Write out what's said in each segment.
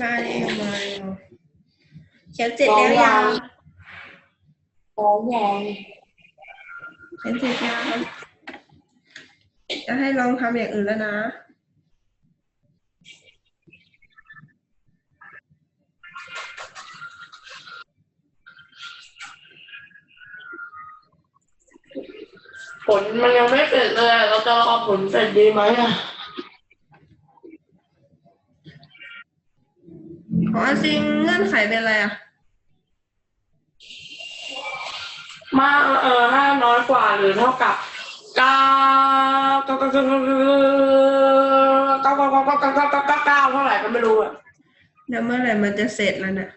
มาเร็วมาเร็วเขียนเสร็จแล้วยังสองอย่างเขียนเสร็จยังจะให้ลองทำอย่างอื่นแล้วนะผลมันยังไม่เสร็จเลยอะเราจะรอผลเสร็จดีไหมอะ ของอาซิงเงื่อนไขเป็นอะไรอะ มากเออห้าน้อยกว่าหรือเท่ากับเก้าเก้าเก้าเก้าเก้าเก้าเก้าเก้าเก้าเก้าเก้าเก้าเท่าไหร่ก็ไม่รู้อะแล้วเมื่อไหร่มันจะเสร็จแล้วเนี่ย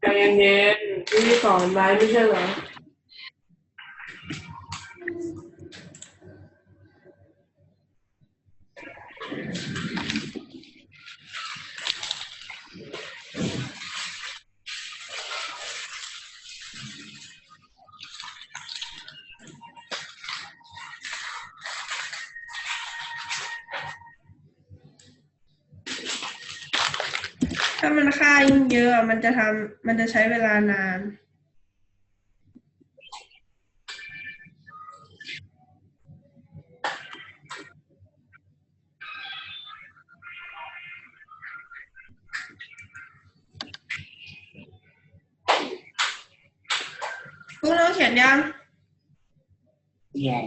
ใจเย็นๆที่สอนไว้ไม่ใช่เหรอ ถ้ามันค่ายิ่งเยอะ มันจะทำมันจะใช้เวลานาน พวกเราเขียนยังยัง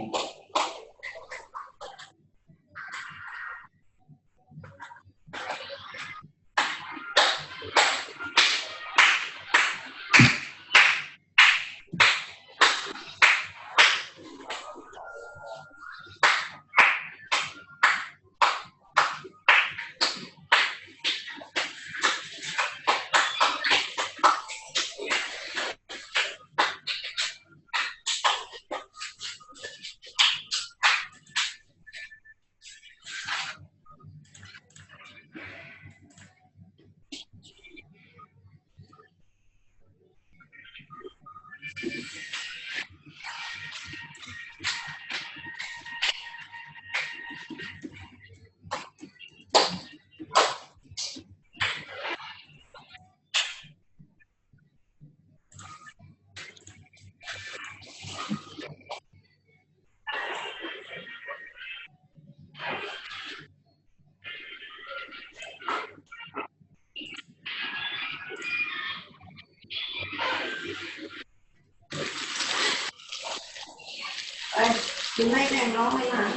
chị thấy nàng đó, hay hả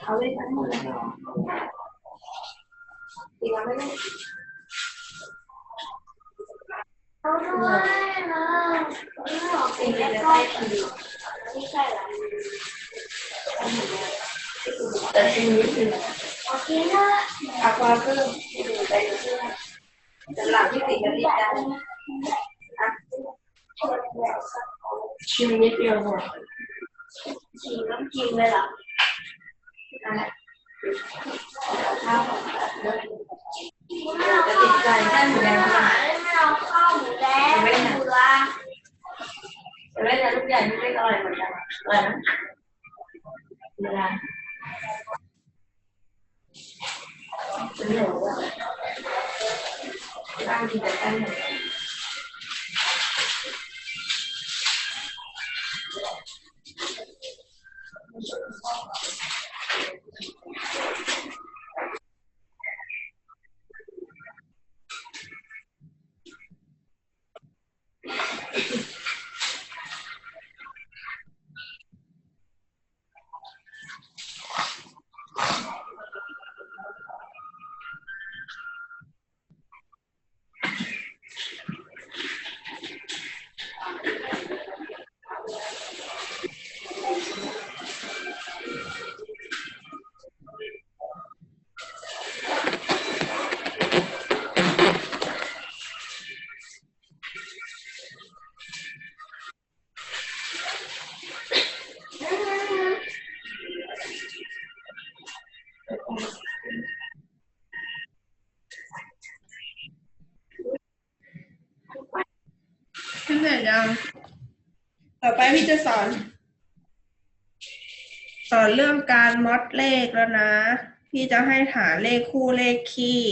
ở đây sẵn rồi chị làm đấy Hãy subscribe cho kênh Ghiền Mì Gõ Để không bỏ lỡ những video hấp dẫn อาความเพิ่มดูไปดูเรื่อยจำหลังที่ติดกันนิดนะอะชิมนิดเดียวพอชิมน้ำกินเลยหรออะไรข้าวจะติดใจแค่หมูแดงไม่เอาข้าวหมูแดงไม่ได้นะไม่ได้นะลูกใหญ่ไม่ได้อร่อยเหมือนกันอร่ยนะเวลา 真的，我垃圾的单子。 จยัง ต่อไปพี่จะสอน สอนเรื่องการมอดเลขแล้วนะ พี่จะให้หาเลขคู่เลขคี่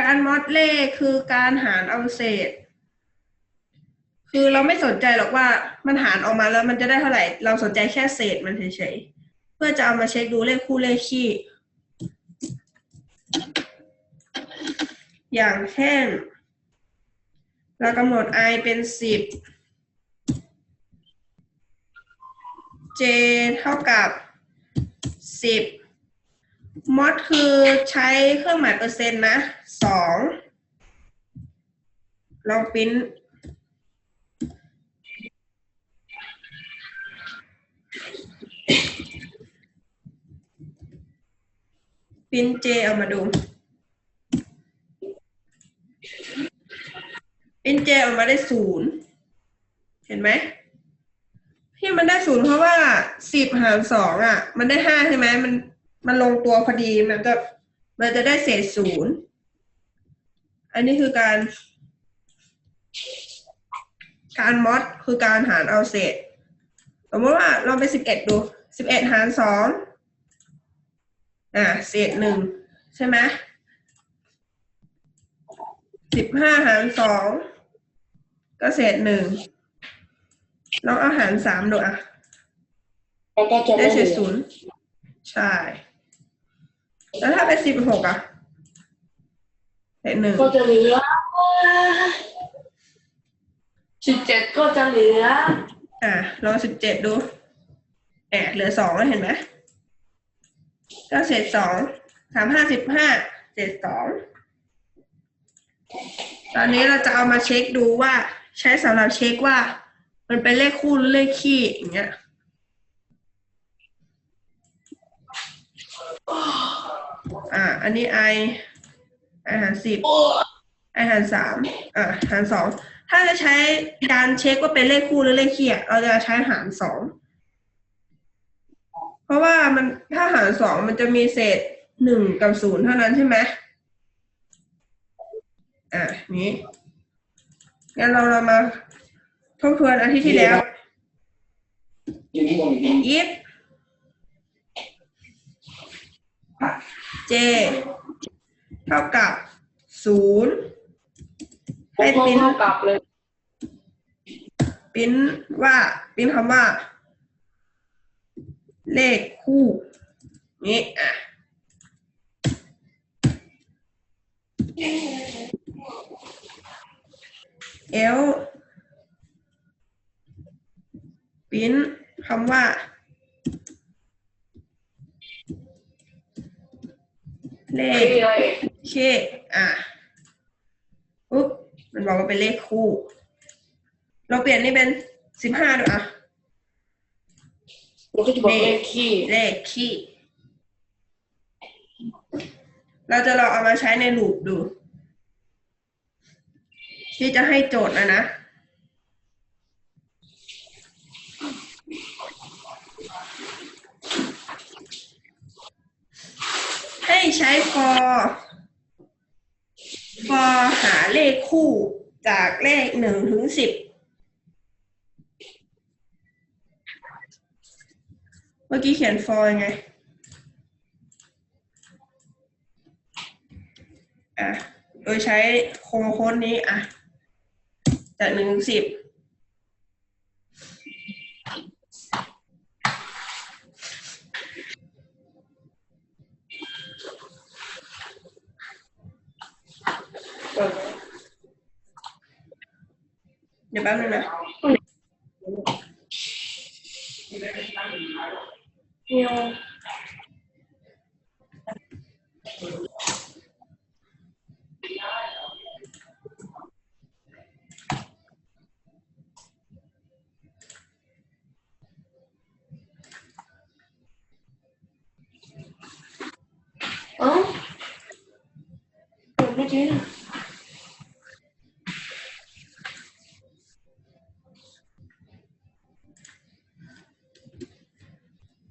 การมอดเลขคือการหารเอาเศษ คือเราไม่สนใจหรอกว่ามันหารออกมาแล้วมันจะได้เท่าไหร่ เราสนใจแค่เศษมันเฉยๆ เพื่อจะเอามาเช็คดูเลขคู่เลขคี่ อย่างเช่น เรากำหนด i เป็นสิบ j เท่ากับสิบมอดคือใช้เครื่องหมายเปอร์เซ็นต์นะสองลองพิมพ์ ปริ้น j เอามาดูปริ้น j ออกมาได้ศูนย์เห็นไหมที่มันได้ศูนย์เพราะว่าสิบหารสองอะ มันได้ห้าใช่ไหมมันมันลงตัวพอดีมันจะมันจะได้เศษศูนย์อันนี้คือการ การมอดคือการหารเอาเศษ สมมติว่าลองไปสิบเอ็ดดูสิบเอ็ดหารสอง อ่าเศษหนึ่งใช่ไหมสิบห้าหารสองก็เศษหนึ่งลองเอาหารสามดูอะแล้วก็จะได้ไม่เศเหลืษอศูนย์ใช่ แล้วถ้าเป็นสิบหกอะเศษหนึ่งก็จะเหลือสิบเจ็ดก็จะเหลือ อะลองสิบเจ็ดดูแอบเหลือสองแล้วเห็นไหม ก็เศษสองสามห้าสิบห้าเศษสองตอนนี้เราจะเอามาเช็คดูว่าใช้สำหรับเช็คว่า มันเป็นเลขคู่หรือเลขคี่อย่างเงี้ยอ่า อันนี้ i i หารสิบ i หารสามอ่าหารสองถ้าจะใช้การเช็คว่าเป็นเลขคู่หรือเลขคี่เราจะใช้หารสอง เพราะว่ามันถ้าหารสองมันจะมีเศษหนึ่งกับศูนย์เท่านั้นใช่ไหมอ่านี้งั้นเราเรามาทบทวนอาทิตย์ที่แล้วอยู่ที่วงนี้ if j เท่ากับศูนย์ให้ให้ปริ้นเท่ากับเลยปริ้นว่าปริ้นคำว่า เลขคู่นี้อะเอลปิ้นคำว่า เลขเคอะปุ๊บมันบอกว่าเป็นเลขคู่ เราเปลี่ยนนี่เป็นสิบห้าดูอะ มันก็จะบอกเลขขี้เลขคี่เราจะลองเอามาใช้ในลูปดู ที่จะให้โจทย์นะนะให้ใช้ for for หาเลขคู่จากเลขหนึ่งถึงสิบ เมื่อกี้เขียน for ยังไง อะ โดยใช้โครงโค้ดนี้ อะ จากหนึ่งถึงสิบ do?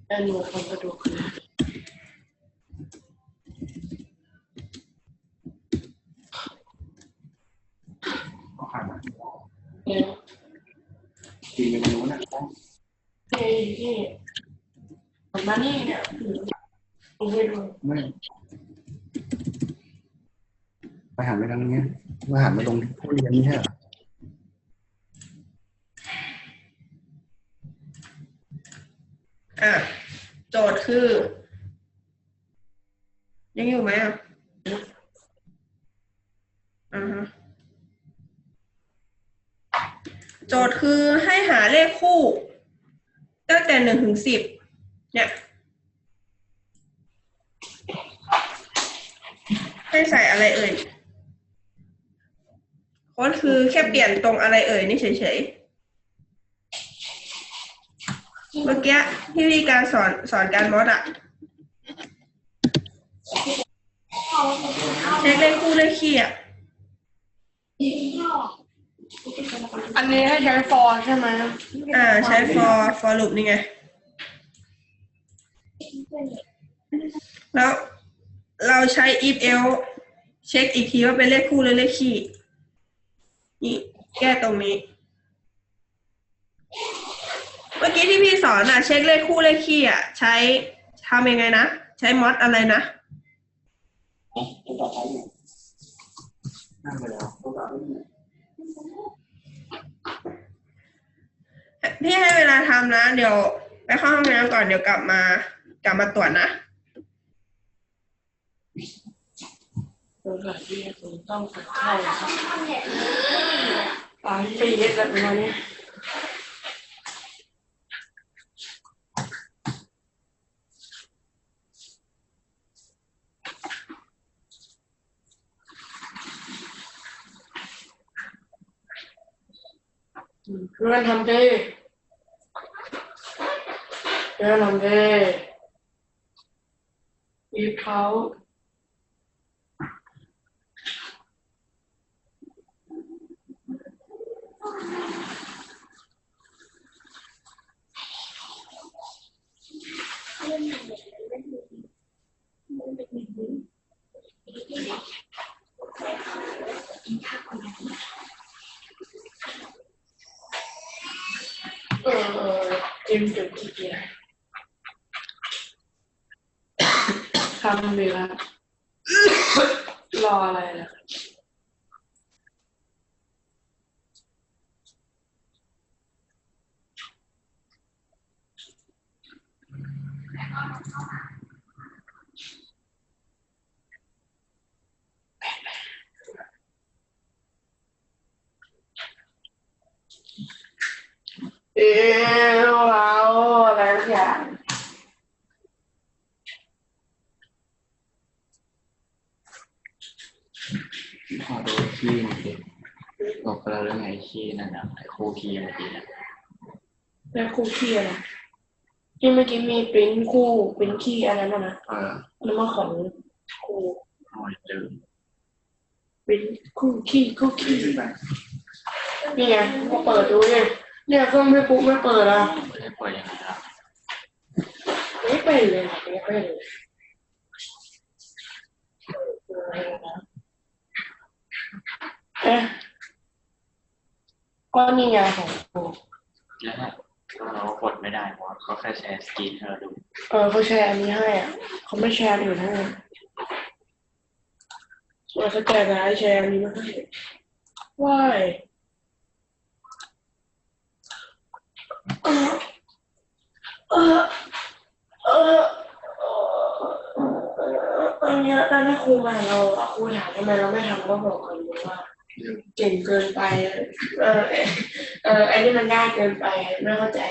And we'll have the door closed. Yeah. Yeah, yeah. Money. Weird. มาหันมาตรงผู้เรียนนี่ใช่เหรออะโจทย์คือ ยังอยู่ไหมอะอ่าฮะโจทย์คือให้หาเลขคู่ตั้งแต่หนึ่งถึงสิบเนี่ยให้ใส่อะไรเอ่ย โค้ดคือแค่เปลี่ยนตรงอะไรเอ่ยนี่เฉยๆ เมื่อกี้ที่วิธีการสอนสอนการมอดอะเช็คเลขคู่เลขคี่อะอันนี้ให้ใช้ฟอร์ใช่ไหมอ่า ใช้ for for loop นี่ไง แล้วเราใช้ if else เช็คอีกทีว่าเป็นเลขคู่หรือเลขคี่ นี่แก้ตรงนี้ เมื่อกี้ที่พี่สอนอะเช็คเลขคู่เลขคี่อะใช้ทำยังไงนะ ใช้มอดอะไรนะตัวต่อไปเนี่ยนั่งไปแล้วตัวต่อไปเนี่ยพี่ให้เวลาทำนะ เดี๋ยว ไปเข้าห้องน้ำก่อนเดี๋ยวกลับมากลับมาตรวจนะ ตัวไหนที่คุณต้องฝึกเข้าตามปีเอ็ดแบบประมาณนี้เพื่อนทำดีเพื่อนทำดีอีฟเขา เออเอ อจิมจุดที่เกียร์ทำดีแล้วรออะไรล่ะ เอวเอาอะไรสักอย่าง ขอดูคีย์หน่อยสิบอกเราเรื่องไงคีย์นั่นนะไอ้ครูคีย์เมื่อกี้นะแล้วคู่ขี้อะไรที่เมื่อกี้มีปริ้นคู่ปริ้นขี้อันนั้นน่ะนะเอออันนั้นมาของครูโอ้ยลืมปริ้นคู่ขี้คู่ขี้นี่ไงก็เปิดดูเนี่ยเนี่ยเครื่องไม่ปุ๊บไม่เปิดอะไม่ได้เปิดยังไงล่ะไม่เป็นเลยไม่เป็นเลยเอ๊ะ ก็นี่ไงของครูแล้วเนี่ยเรากดไม่ได้เพราะว่าเขาแค่แชร์สกรีนให้เราดู เออเขาแชร์อันนี้ให้อะเขาไม่แชร์อันอื่นให้ส่วนเขาแจกอะไรแชร์อันนี้มาให้ว้ายเออเออเอออันเนี้ยตอนที่ครูมาเราอะครูถามทำไมเราไม่ทำก็บอกกันว่า เก่งเกินไป เออเออไอ้นี่มันง่ายเกินไปไม่เข้าใจ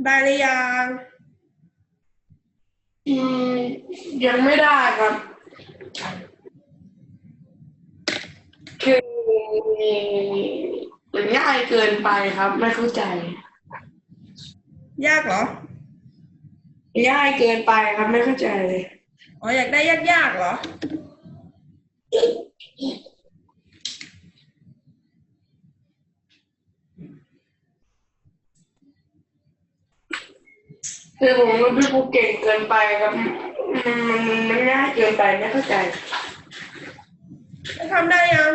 ไม่เป็นได้หรือยังอืมยังไม่ได้ครับ คือมันง่ายเกินไปครับ ไม่เข้าใจ ยากเหรอ ง่ายเกินไปครับไม่เข้าใจเลย อ๋ออยากได้ยากๆเหรอ คือผมว่าพี่ภูเก่งเกินไปครับมันมันมันง่ายเกินไปไม่เข้าใจทำได้ยัง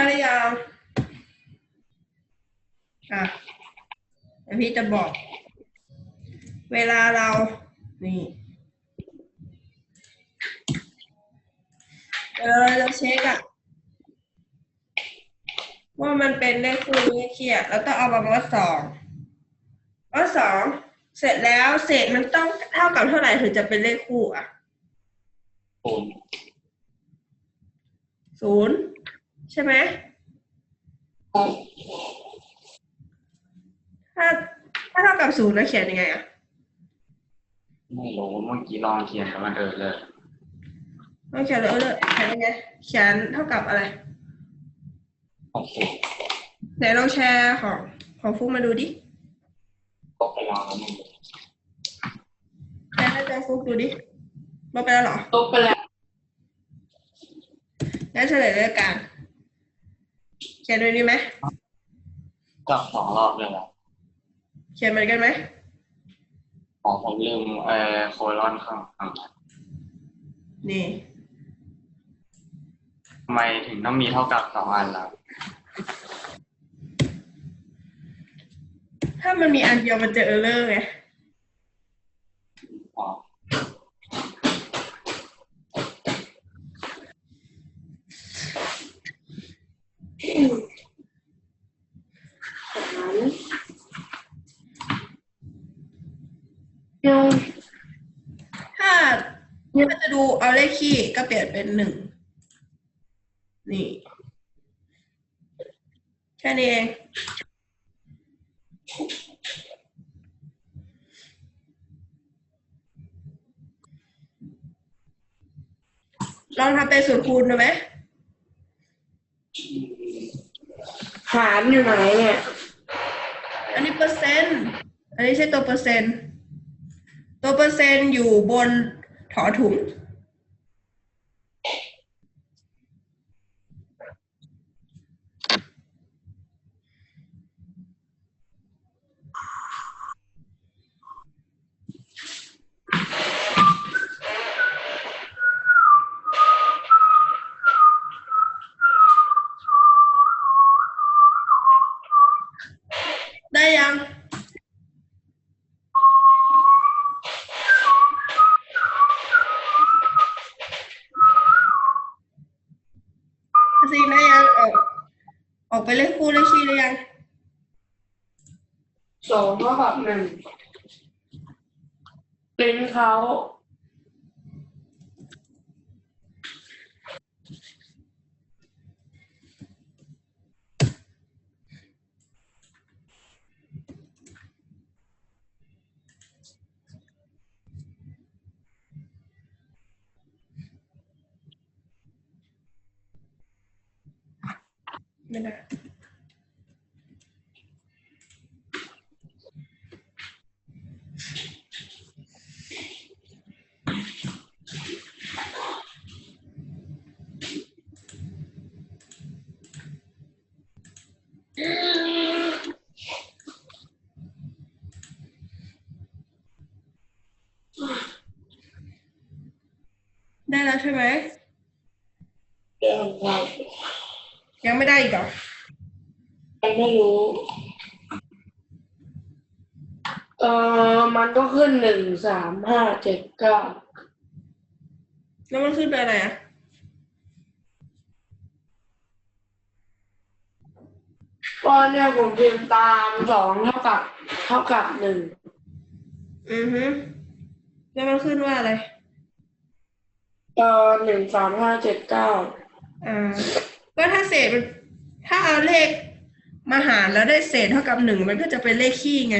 ได้หรือยังอะเดี๋ยวพี่จะบอก เวลาเรา นี่ เออเราเช็คอะว่ามันเป็นเลขคู่เลขเคียดแล้วต้องเอามาลดสองลดสอง เสร็จแล้วเศษมันต้องเท่ากับเท่าไหร่ถึงจะเป็นเลขคู่อะศูนย์ศูนย์ ใช่ไหมถ้าถ้าเท่ากับศูนย์เราเขียนยังไงอะไม่รู้เมื่อกี้ลองเขียนแล้วมันเออเลยเราเขียนเลยเออเขียนยังไงเขียนเท่ากับอะไรโอเคไหนลองแชร์ของของฟุกมาดูดิก็ไปลองแล้วมึงแชร์ให้เจ้าฟุกดูดิลบไปแล้วเหรอตกไปแล้วงั้นเฉลยเลยกันเขียนดูดีไหมกลับสองรอบเลยเหรอเขียนเหมือนกันไหมอ๋อผมลืมเอ่อโคลอนข้างข้างนี่ทำไมถึงต้องมีเท่ากับสองอันล่ะถ้ามันมีอันเดียวมันจะเออร์เลอร์ไงอ๋อ หารยังถ้าถ้าจะดูเอาเลขคี่ก็เปลี่ยนเป็นหนึ่งนี่ แค่นี้เองลองทำเป็นสูตรคูณดูไหม หารอยู่ไหนเนี่ย อันนี้เปอร์เซ็นต์ อันนี้ใช่ตัวเปอร์เซ็นต์ ตัวเปอร์เซ็นต์อยู่บนถอถุง 6 Minute. ไม่ได้ได้แล้วใช่ไหมเรื่องเรายังไม่ได้อีกเหรอยังไม่รู้ เออมันก็ขึ้นหนึ่งสามห้าเจ็ดเก้าแล้วมันขึ้นไปอะไรอะก็เนี่ยผมพิมพ์ตามสองเท่ากับ เท่ากับหนึ่งอือฮึแล้วมันขึ้นว่าอะไร เออหนึ่งสามห้าเจ็ดเก้าอ่าก็ถ้าเศษมันถ้าเอาเลขมาหารแล้วได้เศษเท่ากับหนึ่งมันก็จะเป็นเลขคี่ไง